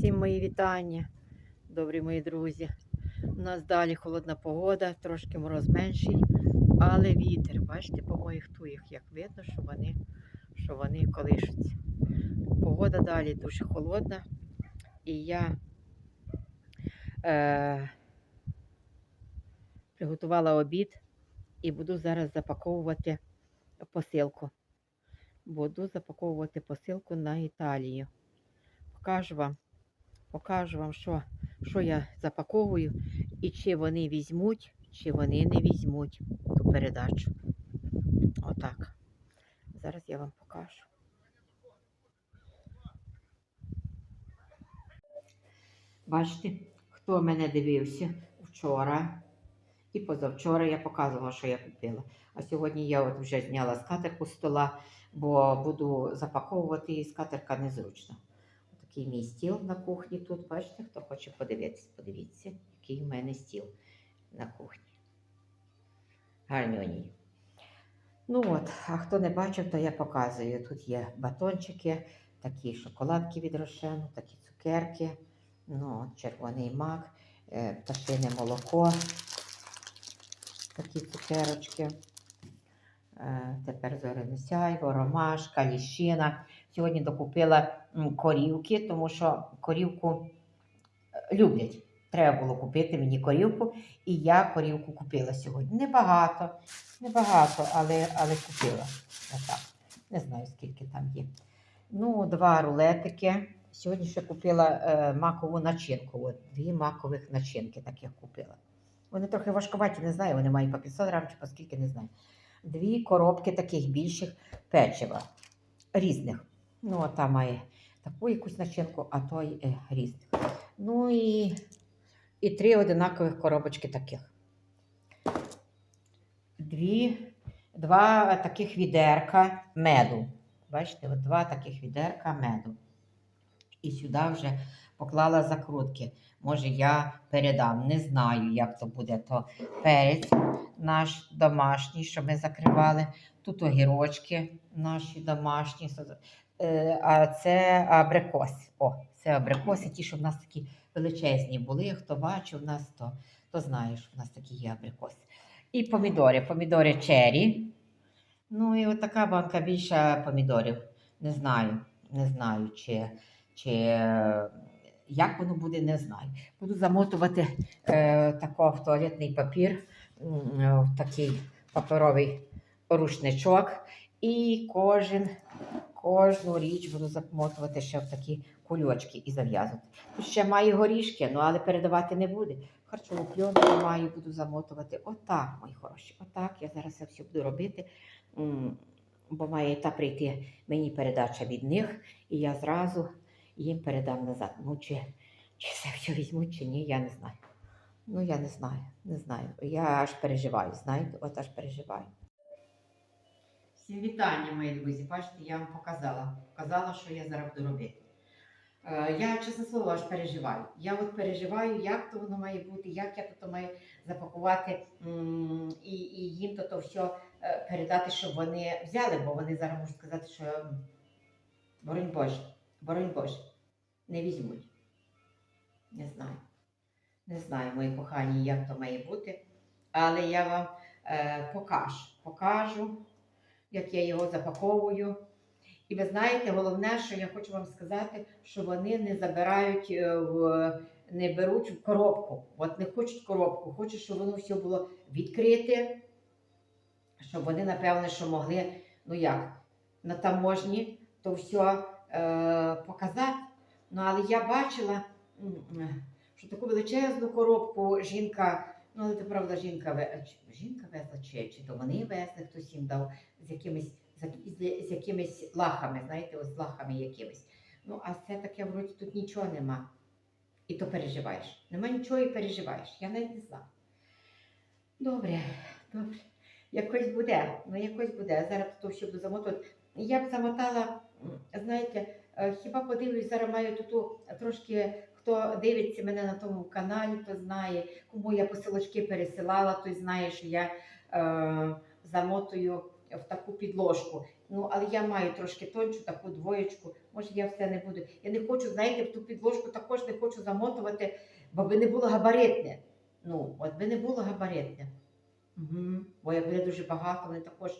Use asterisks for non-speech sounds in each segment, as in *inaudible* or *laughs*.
Всім мої вітання, добрі мої друзі. У нас далі холодна погода, трошки мороз менший, але вітер. Бачите, по моїх туях, як видно, що вони, що вони колишуться. Погода далі дуже холодна. І я е, приготувала обід і буду зараз запаковувати посилку. Буду запаковувати посилку на Італію. Покажу вам, покажу вам, що, що я запаковую і чи вони візьмуть, чи вони не візьмуть ту передачу. Отак. Зараз я вам покажу. Бачите, хто мене дивився вчора і позавчора я показувала, що я купила. А сьогодні я от вже зняла скатерку з стола, бо буду запаковувати і скатерка незручна. Такий мій стіл на кухні тут. Бачите, хто хоче подивитися, подивіться, який в мене стіл на кухні. Гарньоній. Ну от, а хто не бачив, то я показую. Тут є батончики, такі шоколадки від Рошену, такі цукерки, ну, червоний мак, е, пташине молоко, такі цукерочки. Е, Тепер зоряне сяйво, ромашка, ліщина. Сьогодні докупила корівки, тому що корівку е, люблять. Треба було купити мені корівку, і я корівку купила сьогодні. Небагато, небагато, але, але купила. Отак. Не знаю, скільки там є. Ну, два рулетики. Сьогодні ще купила е, макову начинку. От, дві макових начинки таких купила. Вони трохи важковаті, не знаю, вони мають по 500 грам чи по скільки, не знаю. Дві коробки таких більших печива різних. Ну, а та має таку якусь начинку, а той е, різних. Ну і, і три одинакових коробочки таких. Дві, два таких відерка меду. Бачите, от два таких відерка меду. І сюди вже поклала закрутки. Може, я передам. Не знаю, як то буде. То перець наш домашній, що ми закривали. Тут огірочки наші домашні. Е, А це абрикос. О, це абрикоси, ті, що в нас такі величезні були. Хто бачив нас, то, то знає, що в нас такі є абрикоси. І помідори. Помідори чері. Ну і от така банка більша помідорів. Не знаю, не знаю, чи, чи як воно буде, не знаю. Буду замотувати е, тако в туалетний папір, в такий паперовий рушничок. І кожен, кожну річ буду замотувати ще в такі кульочки і зав'язувати. Тут ще має горішки, ну але передавати не буде. Харчову пленку маю, буду замотувати. Отак, мої хороші. Отак я зараз це все буду робити. Бо має та прийти мені передача від них, і я зразу їм передам назад. Ну, чи, чи це все візьмуть, чи ні, я не знаю. Ну, я не знаю, не знаю. Я аж переживаю, знаєте, от аж переживаю. Всім вітання, мої друзі. Бачите, я вам показала. Показала, що я зараз буду робити. Е, Я, чесне слово, аж переживаю. Я от переживаю, як то воно має бути, як я то маю запакувати і, і їм то, то все передати, щоб вони взяли, бо вони зараз можуть сказати, що боронь Боже, боронь Боже, не візьмуть. Не знаю. Не знаю, мої кохані, як то має бути. Але я вам е, покажу. Покажу, як я його запаковую. І ви знаєте, головне, що я хочу вам сказати, що вони не забирають е, в не беруть в коробку. От не хочуть коробку, хочуть, щоб воно все було відкрите, щоб вони, напевне, що могли, ну як, на таможні то все е, показати. Ну, але я бачила, що таку величезну коробку жінка, ну, але це правда, жінка, ве- жінка везла, чи, чи то вони везли, хтось їм дав з якимись, з, якимись лахами, знаєте, ось лахами якимись. Ну, а це таке, вроді, тут нічого нема. І то переживаєш. Нема нічого і переживаєш. Я навіть не знаю. Добре, добре. Якось буде, ну якось буде. Зараз то все буду замотувати. Я б замотала, знаєте, е, хіба подивлюсь, зараз маю тут трошки, хто дивиться мене на тому каналі, то знає, кому я посилочки пересилала, той знає, що я е, замотую в таку підложку. Ну, але я маю трошки тончу таку двоєчку. Може, я все не буду. Я не хочу, знаєте, в ту підложку також не хочу замотувати, бо би не було габаритне. Ну, от би не було габаритне. Угу. Бо як буде дуже багато, вони також.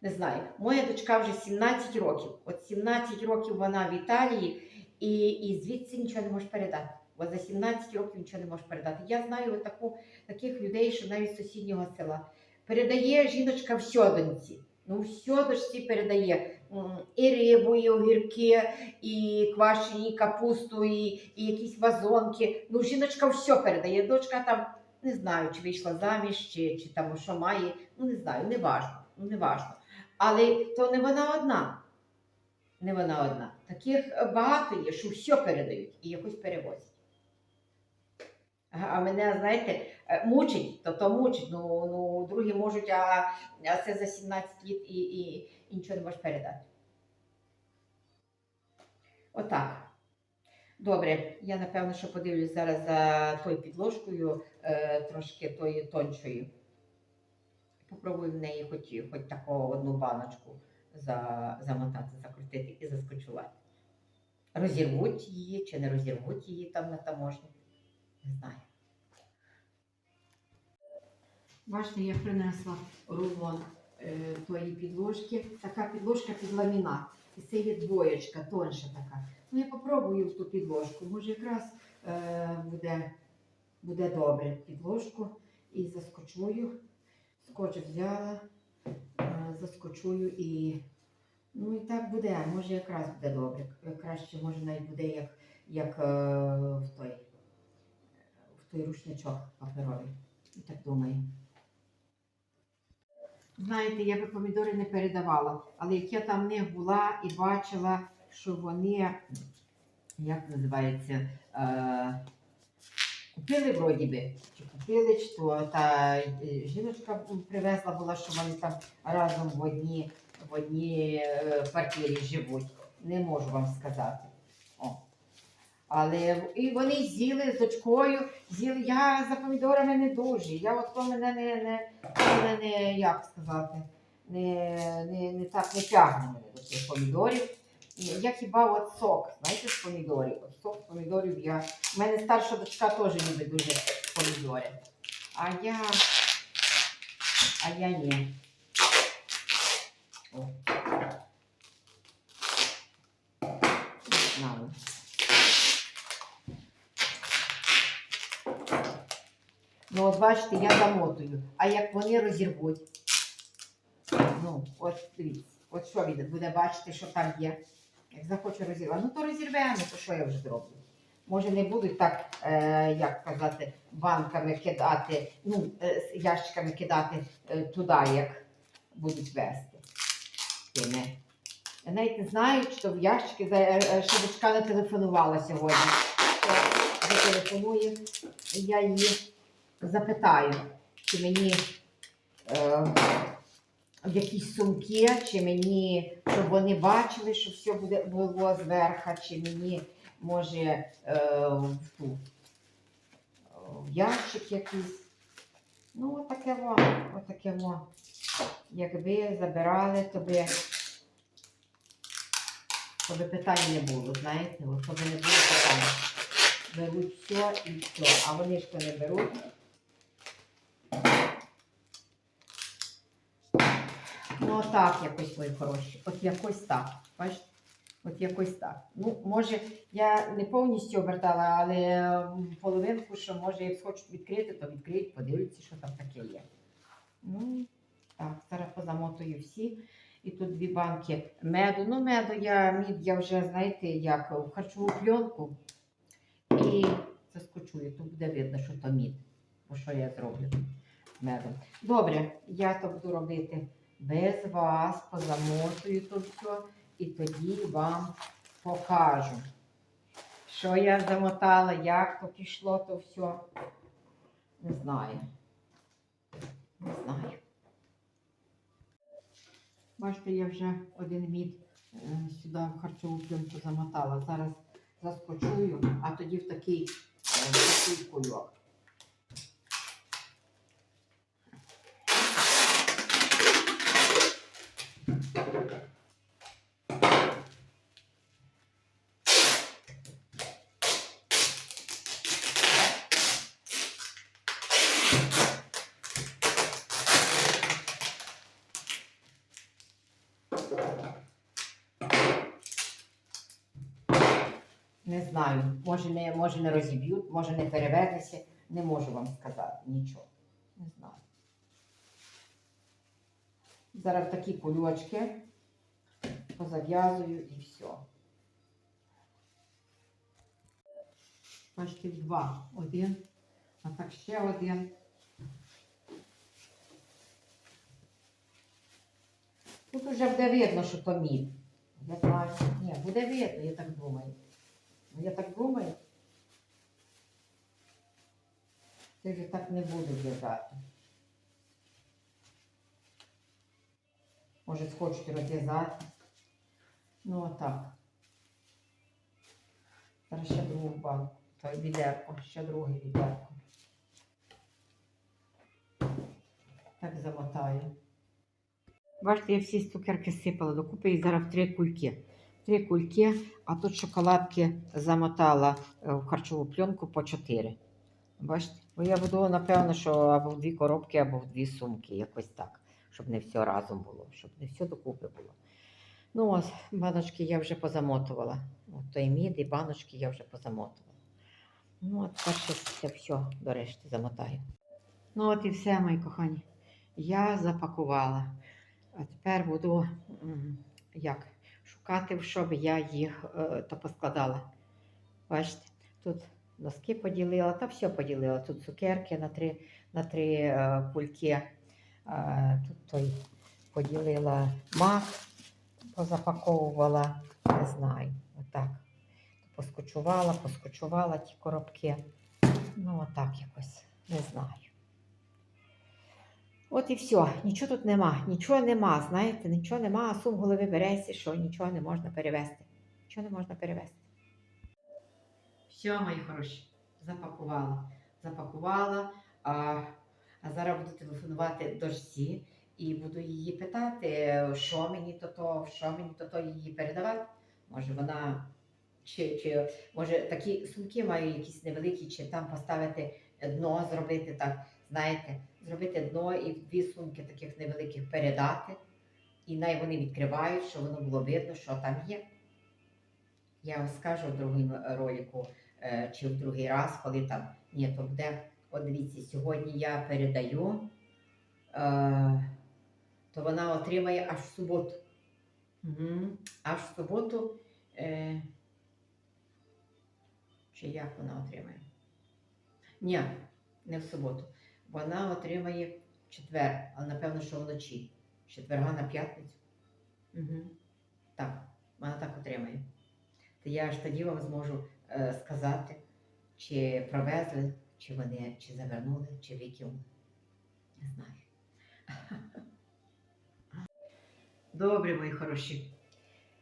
Не знаю, моя дочка вже 17 років. От 17 років вона в Італії і, і звідси нічого не може передати. Бо за 17 років нічого не може передати. Я знаю таку, таких людей, що навіть з сусіднього села. Передає жіночка все доньці. Ну, все дочці передає. І рибу, і огірки, і квашені, і капусту, і, і якісь вазонки. Ну, жіночка все передає. Дочка там не знаю, чи вийшла заміж, чи, чи там що має. Ну, не знаю, не важно. Ну, не важно. Але то не вона одна. Не вона одна. Таких багато є, що все передають і якось перевозять. А мене, знаєте, е, мучить, то то мучить. Ну, ну другі можуть, а, а це за 17 літ і, і, і нічого не можеш передати. Отак. Добре, я напевно, що подивлюсь зараз за тою підложкою, е, трошки тою тоншою. Попробую в неї хоч, хоч таку одну баночку замотати, закрутити і заскочувати. Розірвуть її чи не розірвуть її там на таможні. Не знаю. Бачите, я принесла рулон е, тої підложки. Така підложка під ламінат. І це є двоєчка, тонша така. Ну, я попробую ту підложку. Може, якраз е, буде, буде добре підложку. І заскочую. Скотч взяла, заскочую і. Ну і так буде. Може, якраз буде добре. Краще, може, навіть буде як, як е, в той в той рушничок паперовий. Так думаю. Знаєте, я би помідори не передавала, але як я там них була і бачила, що вони, як називається, е, купили вроді би, чи купили, чи то та е, жіночка привезла була, що вони там разом в одній, в одній е, квартирі живуть. Не можу вам сказати. О. Але і вони з'їли з дочкою, з'їли. Я за помідорами не дуже. Я от то мене не, не, мене не як сказати, не, не, не так не тягне мене до цих помідорів. Я хіба от сок, знаєте, з помідорів. От сок з помідорів я. У мене старша дочка теж любить дуже помідори. А я. А я ні. О. Ну, от бачите, я замотую. А як вони розірвуть? Ну, от дивіться, от що буде бачити, що там є. Як захоче розірвати, ну то розірве, ну то що я вже зроблю? Може, не будуть так, е, як казати, банками кидати, ну, е, ящиками кидати е, туди, як будуть вести. Тими. Я навіть не знаю, то в ящики, за- е, е, не телефонувала сьогодні. То Зателефонує, я її запитаю, чи мені е, в якісь сумки, чи мені, щоб вони бачили, що все буде було зверху, чи мені може е, в ту в ящик якийсь. Ну, отаке во, отаке во. Якби забирали, то би, то питань не було, знаєте, то не було питань. Беруть все і все, а вони ж то не беруть. Отак якось мої хороші. От якось так. Бачите? От якось так. Ну, може, я не повністю обертала, але половинку, що може, як хочуть відкрити, то відкриють, подивляться, що там таке є. Ну, так, зараз позамотую всі. І тут дві банки меду. Ну, меду я мід я вже, знаєте, як в харчову пленку. І заскочую. Тут буде видно, що то мід. Бо що я зроблю медом. Добре, я то буду робити без вас, позамотую то все, і тоді вам покажу, що я замотала, як то пішло, то все. Не знаю. Не знаю. Бачите, я вже один мід е, сюди в харчову пленку замотала. Зараз заскочую, а тоді в такий, е, в такий кульок. Не знаю. Може не, може не розіб'ють, може не перевернеться. Не можу вам сказати нічого. Не знаю. Зараз такі кульочки позав'язую і все. Бачите, два. Один. А так ще один. Тут вже буде видно, що то мід. Я знаю. Ні, буде видно, я так думаю. Ну, я так думаю. Це вже так не буду в'язати. Може, схочете розв'язати. Ну, отак. Зараз ще другу банку. Та відерко, ще друге відерко. Так замотаю. Бачите, я всі цукерки сипала докупи і зараз три кульки. Три кульки, а тут шоколадки замотала е, в харчову пленку по чотири. Бачите? Бо я буду, напевно, що або в дві коробки, або в дві сумки, якось так, щоб не все разом було, щоб не все докупи було. Ну, ось баночки я вже позамотувала. От той мід і баночки я вже позамотувала. Ну, от тепер ще це все до решти замотаю. Ну, от і все, мої кохані. Я запакувала. А тепер буду як, шукати, в що би я їх е, то поскладала. Бачите, тут носки поділила, та все поділила. Тут цукерки на три, на три е, кульки. Е, тут той поділила мак, позапаковувала, не знаю, отак. Поскочувала, поскочувала ті коробки. Ну, отак якось, не знаю. От і все, нічого тут нема, нічого нема, знаєте, нічого нема, а сум голови береться, що нічого не можна перевезти. Нічого не можна перевезти. Все, мої хороші, запакувала. Запакувала, а, а зараз буду телефонувати дочці і буду її питати, що мені то то, що мені то то її передавати. Може вона, чи, чи може такі сумки маю якісь невеликі, чи там поставити дно, зробити так, знаєте, зробити дно і дві сумки таких невеликих передати. І най вони відкривають, щоб воно було видно, що там є. Я вам скажу в другому ролику, е, чи в другий раз, коли там ні, то буде. От дивіться, сьогодні я передаю, е, то вона отримає аж в суботу. Угу. Аж в суботу. Е, чи як вона отримає? Ні, не в суботу. Вона отримає четвер, але напевно, що вночі. Четверга на п'ятницю. Угу. Так, вона так отримає. То я аж тоді вам зможу е, сказати, чи провезли, чи вони чи завернули, чи викинули. Не знаю. *laughs* Добре, мої хороші.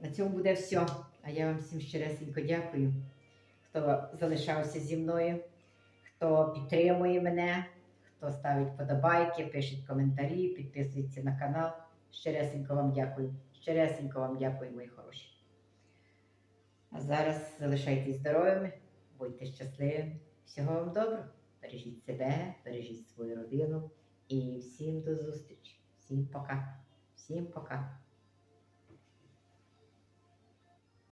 На цьому буде все. А я вам всім щиресенько дякую, хто залишався зі мною, хто підтримує мене, хто ставить подобайки, пишіть коментарі, підписується на канал. Щиресенько вам дякую. Щиресенько вам дякую, мої хороші. А зараз залишайтесь здоровими, будьте щасливими. Всього вам доброго. Бережіть себе, бережіть свою родину і всім до зустрічі. Всім пока. Всім пока.